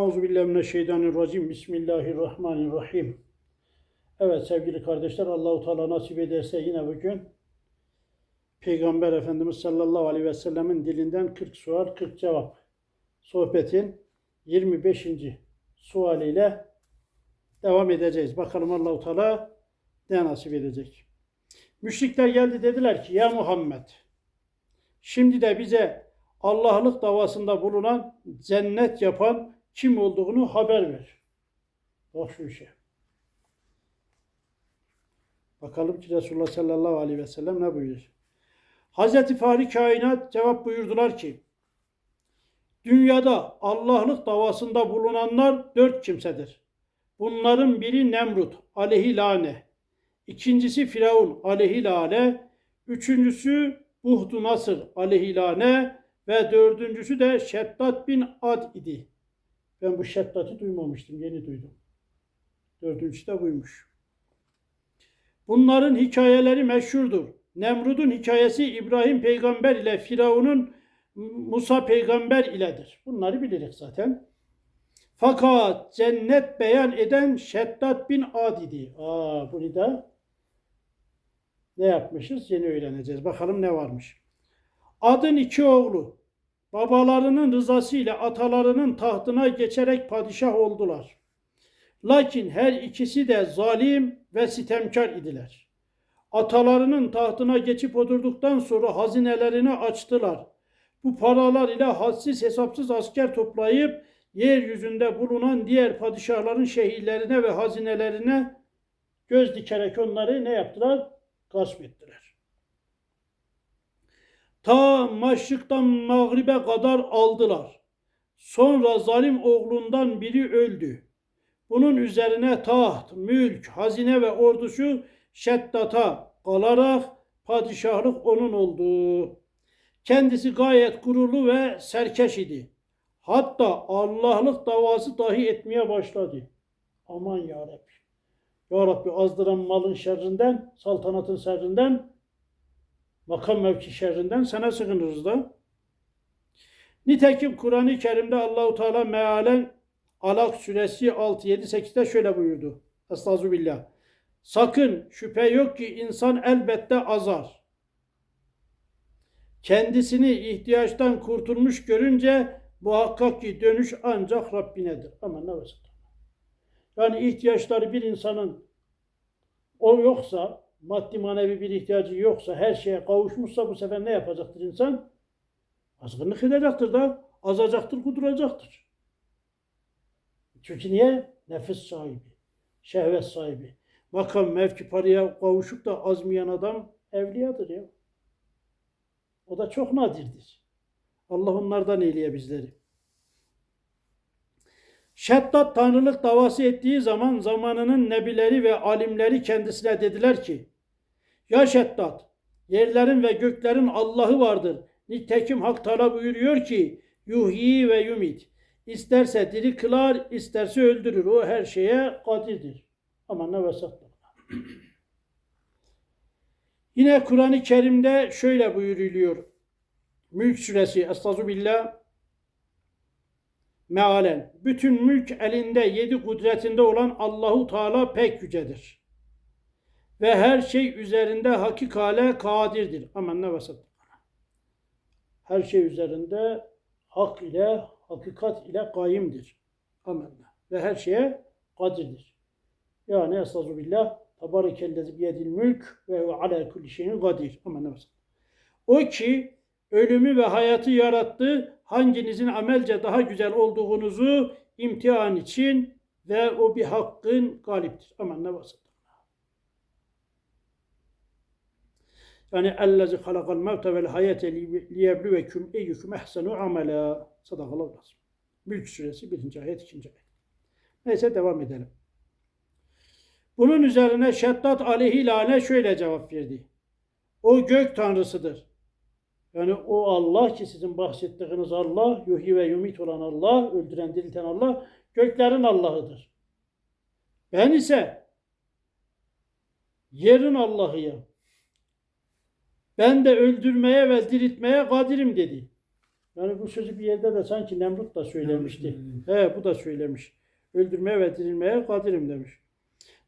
Euzubillahimineşşeytanirracim. Bismillahirrahmanirrahim. Evet sevgili kardeşler Allahu Teala nasip ederse yine bugün Peygamber Efendimiz sallallahu aleyhi ve sellemin dilinden 40 sual 40 cevap sohbetin 25. sualiyle devam edeceğiz. Bakalım Allahu Teala ne nasip edecek. Müşrikler geldi dediler ki ya Muhammed şimdi de bize Allah'lık davasında bulunan cennet yapan kim olduğunu haber ver. Bak şu işe. Bakalım ki Resulullah sallallahu aleyhi ve sellem ne buyuruyor? Hazreti Fahri Kainat cevap buyurdular ki Dünyada Allah'lık davasında bulunanlar dört kimsedir. Bunların biri Nemrut aleyhi lane, ikincisi Firavun aleyhi lane, üçüncüsü Buhtu Nasır aleyhi lane ve dördüncüsü de Şeddat bin Ad idi. Ben bu Şeddat'ı duymamıştım, yeni duydum. Dördüncüsü de buymuş. Bunların hikayeleri meşhurdur. Nemrud'un hikayesi İbrahim peygamber ile Firavun'un Musa peygamber iledir. Bunları biliriz zaten. Fakat cennet beyan eden Şeddat bin Ad idi. Aa, bunu da ne yapmışız? Yeni öğreneceğiz. Bakalım ne varmış. Adın iki oğlu. Babalarının rızası ile atalarının tahtına geçerek padişah oldular. Lakin her ikisi de zalim ve sitemkar idiler. Atalarının tahtına geçip oturduktan sonra hazinelerini açtılar. Bu paralar ile hadsiz hesapsız asker toplayıp yeryüzünde bulunan diğer padişahların şehirlerine ve hazinelerine göz dikerek onları ne yaptılar? Gasp ettiler. Ta maşrıktan mağribe kadar aldılar. Sonra zalim oğlundan biri öldü. Bunun üzerine taht, mülk, hazine ve ordusu Şeddat'a kalarak padişahlık onun oldu. Kendisi gayet gururlu ve serkeş idi. Hatta Allah'lık davası dahi etmeye başladı. Aman ya Rabbi. Ya Rabbi azdıran malın şerrinden, saltanatın şerrinden, makam mevki şerrinden sana sığınırız da. Nitekim Kur'an-ı Kerim'de Allahu Teala mealen Alak suresi 6 7 8'de şöyle buyurdu. Estağfirullah. Sakın şüphe yok ki insan elbette azar. Kendisini ihtiyaçtan kurtulmuş görünce muhakkak ki dönüş ancak Rabbinedir. Ama ne vasıta. Yani ihtiyaçları bir insanın o yoksa, maddi manevi bir ihtiyacı yoksa, her şeye kavuşmuşsa bu sefer ne yapacaktır insan? Azgınlık edecektir da, azacaktır, kuduracaktır. Çünkü niye? Nefis sahibi, şehvet sahibi. Makam, mevki, paraya kavuşup da azmayan adam evliyadır ya. O da çok nadirdir. Allah onlardan eyleye bizleri. Şeddat tanrılık davası ettiği zaman zamanının nebileri ve alimleri kendisine dediler ki Ya Şeddat yerlerin ve göklerin Allah'ı vardır. Nitekim Hak Teala buyuruyor ki yuhyi ve yumit. İsterse diri kılar, isterse öldürür. O her şeye kadirdir. Ama ne vesatlar. Yine Kur'an-ı Kerim'de şöyle buyuruluyor. Mülk suresi Estağfirullah mealen. Bütün mülk elinde yedi kudretinde olan Allahu Teala pek yücedir. Ve her şey üzerinde hakikale kadirdir. Aman ne vasat. Her şey üzerinde hak ile, hakikat ile kaimdir. Amen. Ve her şeye kadirdir. Yani estağfirullah Tebarekellezi biyedil mülk ve ala kulli şeyin kadir. Aman ne vasat. O ki ölümü ve hayatı yarattı. Hanginizin amelce daha güzel olduğunuzu imtihan için ve o bir hakkın galiptir. Aman ne vasat. Yani ellezi halakal mevte vel hayate liyebluvekum eyyukum ehsenu amela. Sadakallahu lazım. Mülk suresi 1. ayet 2. ayet. Neyse devam edelim. Bunun üzerine Şeddat aleyhilâne şöyle cevap verdi. O gök tanrısıdır. Yani o Allah ki sizin bahsettiğiniz Allah, yuhi ve yumit olan Allah, öldüren dirilten Allah, göklerin Allah'ıdır. Ben ise yerin Allah'ıyım. Ben de öldürmeye ve diriltmeye kadirim dedi. Yani bu sözü bir yerde de sanki Nemrut da söylemişti. He bu da söylemiş. Öldürmeye ve dirilmeye kadirim demiş.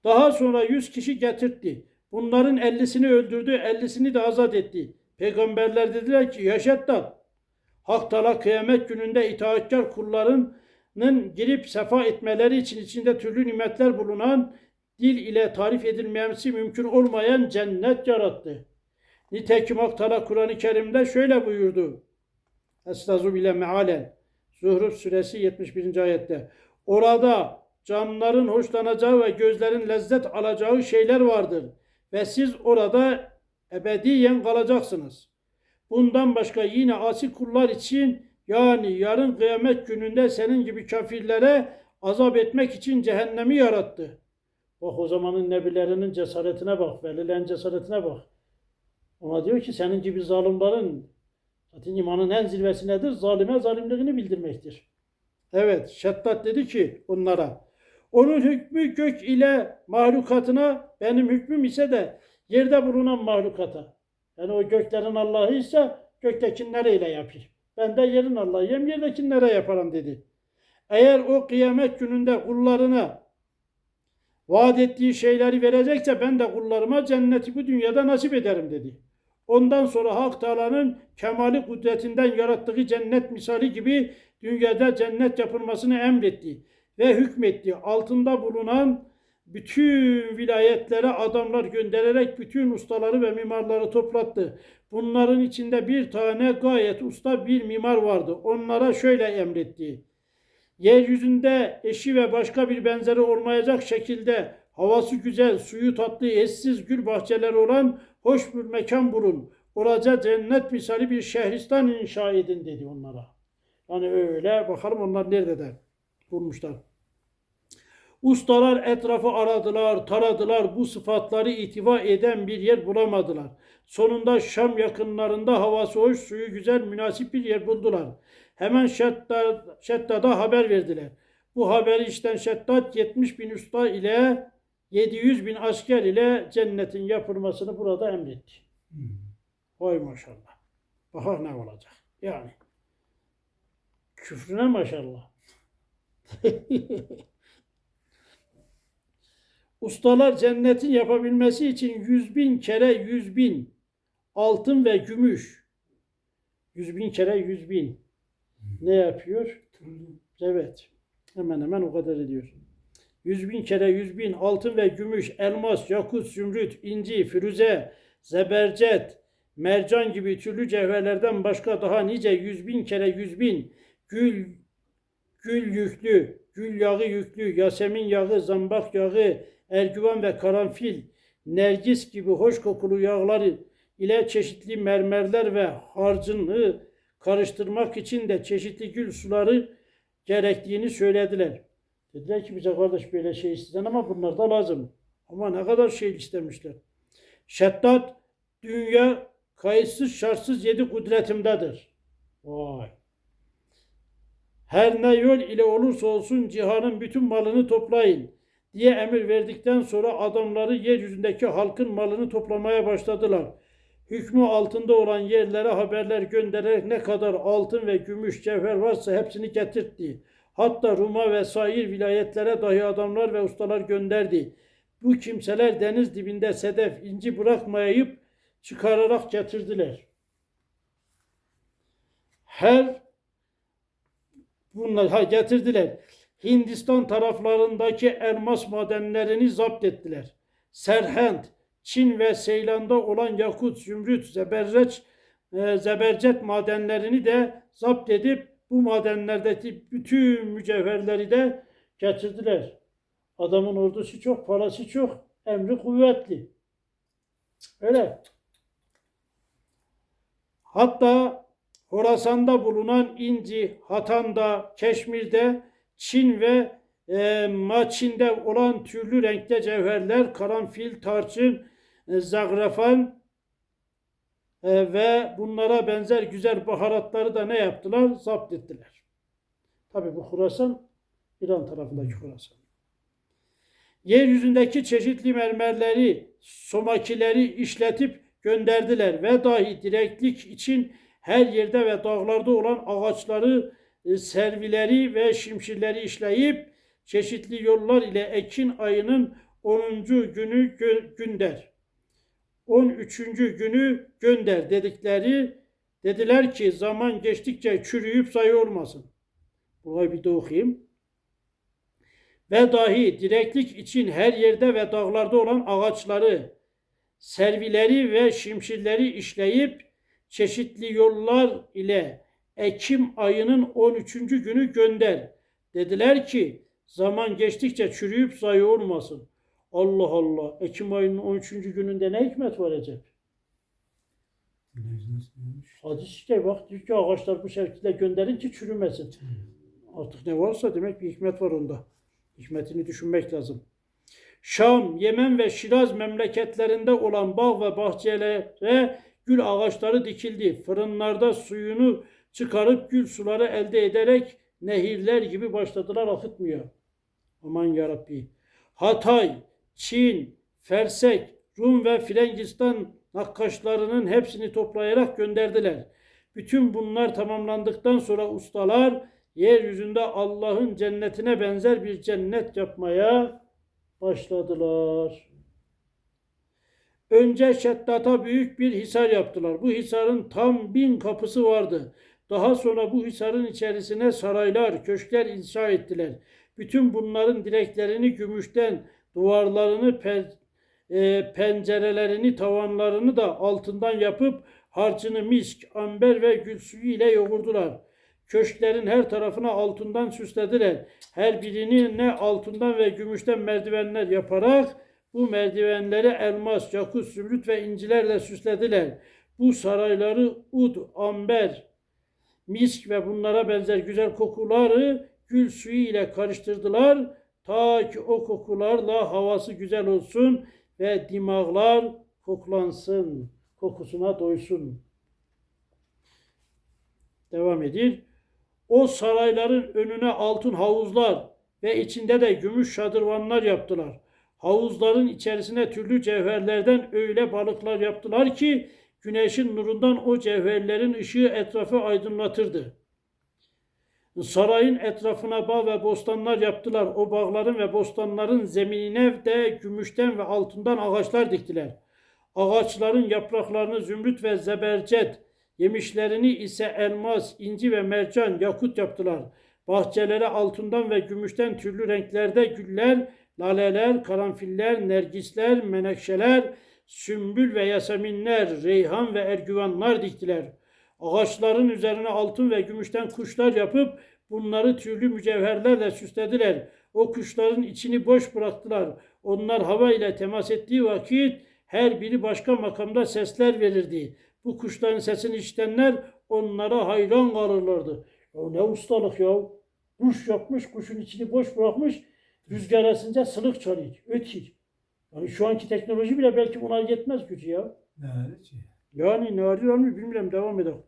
Daha sonra yüz kişi getirtti. Bunların ellisini öldürdü, ellisini de azat etti. Peygamberler dediler ki yaşattan. Hak Teala kıyamet gününde itaatkar kullarının girip sefa etmeleri için içinde türlü nimetler bulunan dil ile tarif edilmemesi mümkün olmayan cennet yarattı. Nitekim Hak Teala Kur'an-ı Kerim'de şöyle buyurdu. Estağzu bile mealen. Zuhruf suresi 71. ayette. Orada canların hoşlanacağı ve gözlerin lezzet alacağı şeyler vardır. Ve siz orada ebediyen kalacaksınız. Bundan başka yine asi kullar için yani yarın kıyamet gününde senin gibi kafirlere azap etmek için cehennemi yarattı. Bak o zamanın nebilerinin cesaretine bak, velilerin cesaretine bak. Ona diyor ki senin gibi zalimlerin zaten imanın en zirvesi nedir? Zalime zalimliğini bildirmektir. Evet, Şeddat dedi ki onlara, onun hükmü gök ile mahlukatına, benim hükmüm ise de yerde bulunan mahlukata. Yani o göklerin Allah'ı ise göktekinleriyle yapayım. Ben de yerin Allah'ıyım, yerdekinlere yaparım dedi. Eğer o kıyamet gününde kullarına vaat ettiği şeyleri verecekse ben de kullarıma cenneti bu dünyada nasip ederim dedi. Ondan sonra Hak Teala'nın kemali kudretinden yarattığı cennet misali gibi dünyada cennet yapılmasını emretti ve hükmetti. Altında bulunan bütün vilayetlere adamlar göndererek bütün ustaları ve mimarları toplattı. Bunların içinde bir tane gayet usta bir mimar vardı. Onlara şöyle emretti. Yeryüzünde eşi ve başka bir benzeri olmayacak şekilde havası güzel, suyu tatlı, eşsiz gül bahçeleri olan hoş bir mekan bulun. Oraca cennet misali bir şehristan inşa edin dedi onlara. Hani öyle bakalım onlar nerede de bulmuşlar. Ustalar etrafı aradılar, taradılar. Bu sıfatları itiva eden bir yer bulamadılar. Sonunda Şam yakınlarında havası hoş, suyu güzel, münasip bir yer buldular. Hemen Şeddad, Şeddad'a haber verdiler. Bu haberi işten Şeddad 70 bin usta ile 700 bin asker ile cennetin yapılmasını burada emretti. Vay maşallah. Bakar ne olacak. Yani küfrüne maşallah. Ustalar cennetin yapabilmesi için yüz bin kere yüz bin altın ve gümüş. Yüz bin kere yüz bin. Ne yapıyor? Evet. Hemen hemen o kadar ediyor. Yüz bin kere yüz bin altın ve gümüş, elmas, yakut, zümrüt, inci, firuze, zebercet, mercan gibi türlü cevherlerden başka daha nice yüz bin kere yüz bin gül, gül yüklü, gül yağı yüklü, yasemin yağı, zambak yağı, ergüvan ve karanfil, nergis gibi hoş kokulu yağları ile çeşitli mermerler ve harcını karıştırmak için de çeşitli gül suları gerektiğini söylediler. Dediler ki bize kardeş böyle şey isteden ama bunlar da lazım. Ama ne kadar şey istemişler. Şeddat dünya kayıtsız şartsız yedi kudretimdedir. Vay. Her ne yol ile olursa olsun cihanın bütün malını toplayın diye emir verdikten sonra adamları yeryüzündeki halkın malını toplamaya başladılar. Hükmü altında olan yerlere haberler göndererek ne kadar altın ve gümüş cevher varsa hepsini getirtti. Hatta Rum'a ve sair vilayetlere dahi adamlar ve ustalar gönderdi. Bu kimseler deniz dibinde sedef, inci bırakmayıp çıkararak getirdiler. Her bunlar ha getirdiler. Hindistan taraflarındaki elmas madenlerini zapt ettiler. Serhent, Çin ve Seylan'da olan yakut, zümrüt, zeberceç, e, zebercet madenlerini de zapt edip bu madenlerdeki bütün mücevherleri de getirdiler. Adamın ordusu çok, parası çok, emri kuvvetli. Öyle. Hatta Horasan'da bulunan İnci, Hatan'da, Keşmir'de, Çin ve e, Maçin'de olan türlü renkte cevherler, karanfil, tarçın, e, zagrafan e, ve bunlara benzer güzel baharatları da ne yaptılar? Zapt ettiler. Tabi bu Horasan, İran tarafındaki Horasan. Yeryüzündeki çeşitli mermerleri, somakileri işletip gönderdiler ve dahi direklik için her yerde ve dağlarda olan ağaçları, e, servileri ve şimşirleri işleyip çeşitli yollar ile Ekin ayının 10. günü gö- gönder. 13. günü gönder dedikleri dediler ki zaman geçtikçe çürüyüp sayı olmasın. Burayı bir de okuyayım. Ve dahi direklik için her yerde ve dağlarda olan ağaçları, servileri ve şimşirleri işleyip çeşitli yollar ile Ekim ayının 13. günü gönder. Dediler ki zaman geçtikçe çürüyüp zayi olmasın. Allah Allah. Ekim ayının 13. gününde ne hikmet var Recep? Hadis işte bak diyor ki ağaçlar bu şekilde gönderin ki çürümesin. Artık ne varsa demek bir hikmet var onda. Hikmetini düşünmek lazım. Şam, Yemen ve Şiraz memleketlerinde olan bağ ve bahçelere gül ağaçları dikildi. Fırınlarda suyunu çıkarıp gül suları elde ederek nehirler gibi başladılar akıtmıyor. Aman yarabbi. Hatay, Çin, Fersek, Rum ve Frangistan nakkaşlarının hepsini toplayarak gönderdiler. Bütün bunlar tamamlandıktan sonra ustalar yeryüzünde Allah'ın cennetine benzer bir cennet yapmaya başladılar. Önce Şeddat'a büyük bir hisar yaptılar. Bu hisarın tam bin kapısı vardı. Daha sonra bu hisarın içerisine saraylar, köşkler inşa ettiler. Bütün bunların direklerini gümüşten, duvarlarını, e, pencerelerini, tavanlarını da altından yapıp harcını misk, amber ve gül suyu ile yoğurdular. Köşklerin her tarafına altından süslediler. Her birini ne altından ve gümüşten merdivenler yaparak bu merdivenleri elmas, yakut, zümrüt ve incilerle süslediler. Bu sarayları ud, amber, misk ve bunlara benzer güzel kokuları gül suyu ile karıştırdılar. Ta ki o kokularla havası güzel olsun ve dimağlar koklansın, kokusuna doysun. Devam edir. O sarayların önüne altın havuzlar ve içinde de gümüş şadırvanlar yaptılar. Havuzların içerisine türlü cevherlerden öyle balıklar yaptılar ki güneşin nurundan o cevherlerin ışığı etrafı aydınlatırdı. Sarayın etrafına bağ ve bostanlar yaptılar. O bağların ve bostanların zeminine de gümüşten ve altından ağaçlar diktiler. Ağaçların yapraklarını zümrüt ve zebercet, yemişlerini ise elmas, inci ve mercan, yakut yaptılar. Bahçelere altından ve gümüşten türlü renklerde güller, laleler, karanfiller, nergisler, menekşeler, sümbül ve yaseminler, reyhan ve ergüvanlar diktiler. Ağaçların üzerine altın ve gümüşten kuşlar yapıp bunları türlü mücevherlerle süslediler. O kuşların içini boş bıraktılar. Onlar hava ile temas ettiği vakit her biri başka makamda sesler verirdi. Bu kuşların sesini işitenler onlara hayran kalırlardı. Ya ne ustalık ya. Kuş yapmış, kuşun içini boş bırakmış. Rüzgar esince sılık çalıyor, ötüyor. Yani şu anki teknoloji bile belki buna yetmez gücü ya. Yani arıyor mu bilmiyorum devam edelim.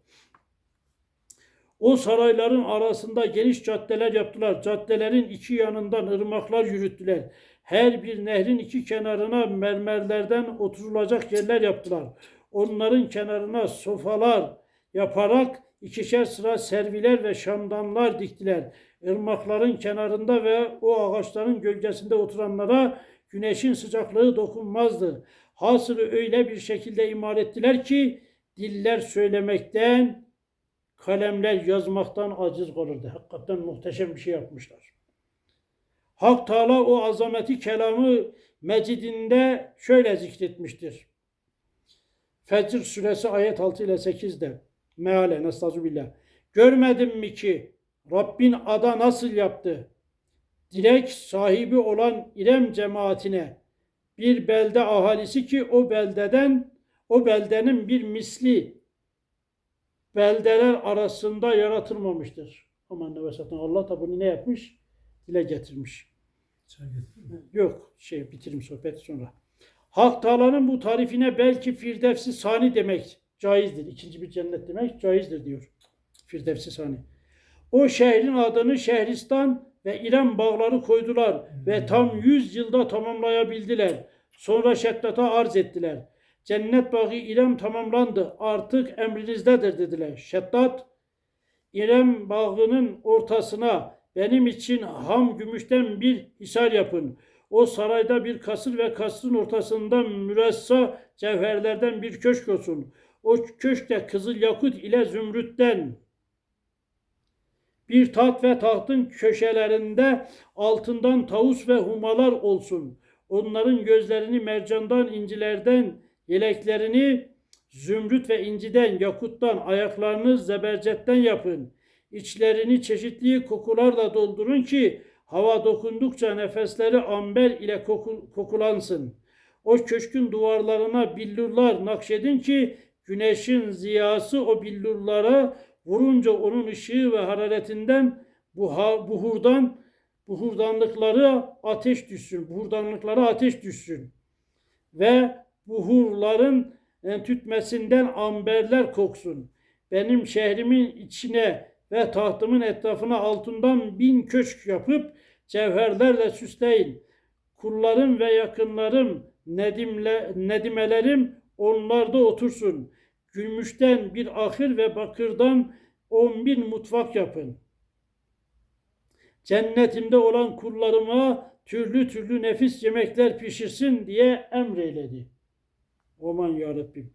O sarayların arasında geniş caddeler yaptılar. Caddelerin iki yanından ırmaklar yürüttüler. Her bir nehrin iki kenarına mermerlerden oturulacak yerler yaptılar. Onların kenarına sofalar yaparak ikişer sıra serviler ve şamdanlar diktiler. Irmakların kenarında ve o ağaçların gölgesinde oturanlara güneşin sıcaklığı dokunmazdı. Hasılı öyle bir şekilde imar ettiler ki diller söylemekten, kalemler yazmaktan aciz kalırdı. Hakikaten muhteşem bir şey yapmışlar. Hak Teala o azameti kelamı mecidinde şöyle zikretmiştir. Fecr suresi ayet 6 ile 8'de. Mealen estağfirullah. Görmedin mi ki Rabbin ada nasıl yaptı? Direk sahibi olan İrem cemaatine bir belde ahalisi ki o beldeden o beldenin bir misli beldeler arasında yaratılmamıştır. Aman ne vesatın Allah da bunu ne yapmış? Dile getirmiş. Yok şey bitirim sohbeti sonra. Hak Teala'nın bu tarifine belki Firdevsi Sani demek caizdir. İkinci bir cennet demek caizdir diyor. Firdevsi Sani. O şehrin adını Şehristan ve İrem bağları koydular ve tam 100 yılda tamamlayabildiler. Sonra Şeddat'a arz ettiler. Cennet bağı İrem tamamlandı. Artık emrinizdedir dediler. Şeddat İrem bağının ortasına benim için ham gümüşten bir hisar yapın. O sarayda bir kasır ve kasrın ortasında müressa cevherlerden bir köşk olsun. O köşkte kızıl yakut ile zümrütten bir taht ve tahtın köşelerinde altından tavus ve humalar olsun. Onların gözlerini mercandan, incilerden, yeleklerini zümrüt ve inciden, yakuttan, ayaklarını zebercetten yapın. İçlerini çeşitli kokularla doldurun ki hava dokundukça nefesleri amber ile koku- kokulansın. O köşkün duvarlarına billurlar nakşedin ki güneşin ziyası o billurlara vurunca onun ışığı ve hararetinden buha, buhurdan buhurdanlıkları ateş düşsün. Buhurdanlıklara ateş düşsün. Ve buhurların e, tütmesinden amberler koksun. Benim şehrimin içine ve tahtımın etrafına altından bin köşk yapıp cevherlerle süsleyin. Kullarım ve yakınlarım, nedimle, nedimelerim onlarda otursun. Gümüşten bir ahır ve bakırdan on bin mutfak yapın. Cennetimde olan kullarıma türlü türlü nefis yemekler pişirsin diye emreyledi. Aman ya Rabbim.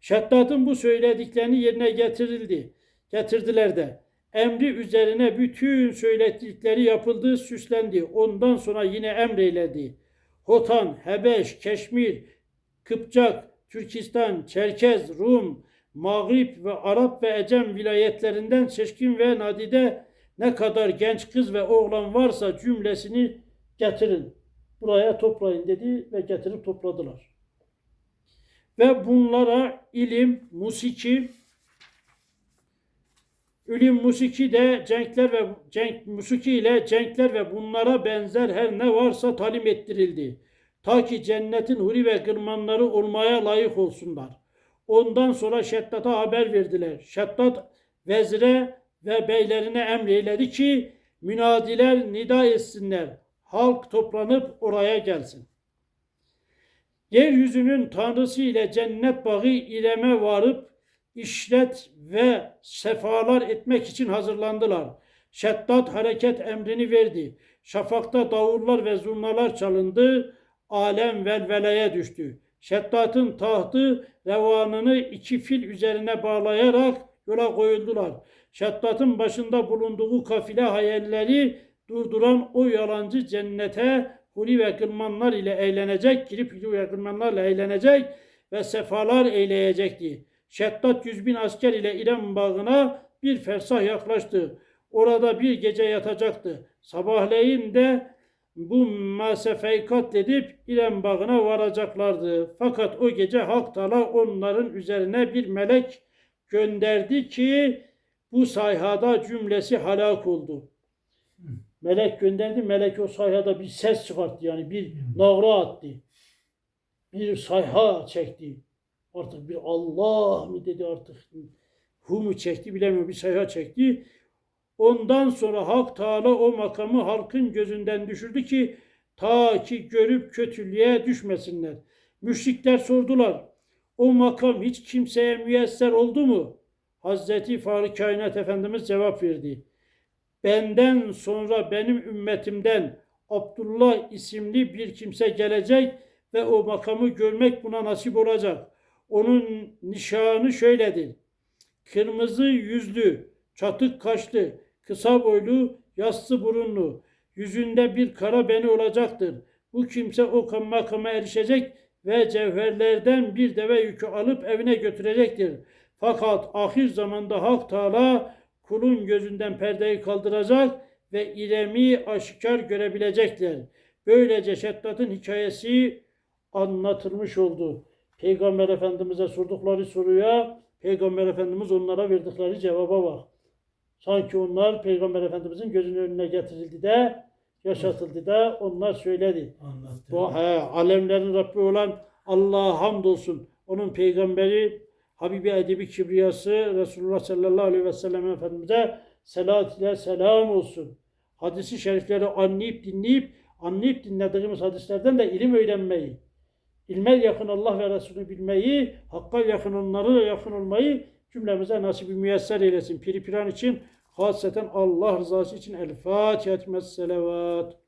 Şeddat'ın bu söylediklerini yerine getirildi. Getirdiler de. Emri üzerine bütün söyledikleri yapıldı, süslendi. Ondan sonra yine emreyledi. Hotan, Hebeş, Keşmir, Kıpçak, Türkistan, Çerkez, Rum, Mağrip ve Arap ve Ecem vilayetlerinden seçkin ve nadide ne kadar genç kız ve oğlan varsa cümlesini getirin. Buraya toplayın dedi ve getirip topladılar. Ve bunlara ilim, musiki, ilim, musiki de cenkler ve cenk, musiki ile cenkler ve bunlara benzer her ne varsa talim ettirildi. Ta ki cennetin huri ve gırmanları olmaya layık olsunlar. Ondan sonra Şeddat'a haber verdiler. Şeddat vezire ve beylerine emreyledi ki münadiler nida etsinler. Halk toplanıp oraya gelsin. Yeryüzünün tanrısı ile cennet bağı İrem'e varıp işlet ve sefalar etmek için hazırlandılar. Şeddat hareket emrini verdi. Şafakta davullar ve zurnalar çalındı. Alem velveleye düştü. Şeddat'ın tahtı revanını iki fil üzerine bağlayarak yola koyuldular. Şeddat'ın başında bulunduğu kafile hayalleri durduran o yalancı cennete huri ve kılmanlar ile eğlenecek, girip huri ve kılmanlarla eğlenecek ve sefalar eyleyecekti. Şeddat yüz bin asker ile İrem bağına bir fersah yaklaştı. Orada bir gece yatacaktı. Sabahleyin de bu masefeyi katledip İrem bağına varacaklardı. Fakat o gece Hak Teala onların üzerine bir melek gönderdi ki bu sayhada cümlesi halak oldu. Melek gönderdi. Melek o sayhada bir ses çıkarttı. Yani bir nağra attı. Bir sayha çekti. Artık bir Allah mı dedi artık. Hu mu çekti bilemiyorum. Bir sayha çekti. Ondan sonra Hak Teala o makamı halkın gözünden düşürdü ki ta ki görüp kötülüğe düşmesinler. Müşrikler sordular. O makam hiç kimseye müyesser oldu mu? Hazreti Fahri Kainat Efendimiz cevap verdi. Benden sonra benim ümmetimden Abdullah isimli bir kimse gelecek ve o makamı görmek buna nasip olacak. Onun nişanı şöyledir. Kırmızı yüzlü, çatık kaşlı, kısa boylu, yassı burunlu, yüzünde bir kara beni olacaktır. Bu kimse o makama erişecek ve cevherlerden bir deve yükü alıp evine götürecektir. Fakat ahir zamanda Hak Teala kulun gözünden perdeyi kaldıracak ve İrem'i aşikar görebilecekler. Böylece Şeddat'ın hikayesi anlatılmış oldu. Peygamber Efendimiz'e sordukları soruya Peygamber Efendimiz onlara verdikleri cevaba bak. Sanki onlar Peygamber Efendimiz'in gözünün önüne getirildi de yaşatıldı da onlar söyledi. Anlattı. Bu he, alemlerin Rabbi olan Allah'a hamdolsun. Onun peygamberi Habibi Edebi Kibriyası Resulullah sallallahu aleyhi ve sellem Efendimiz'e selat ile selam olsun. Hadisi şerifleri anlayıp dinleyip anlayıp dinlediğimiz hadislerden de ilim öğrenmeyi, ilme yakın Allah ve Resulü bilmeyi, hakka yakın onları yakın olmayı cümlemize nasip müyesser eylesin. Piri piran için, hasreten Allah rızası için El Fatiha, Selavat.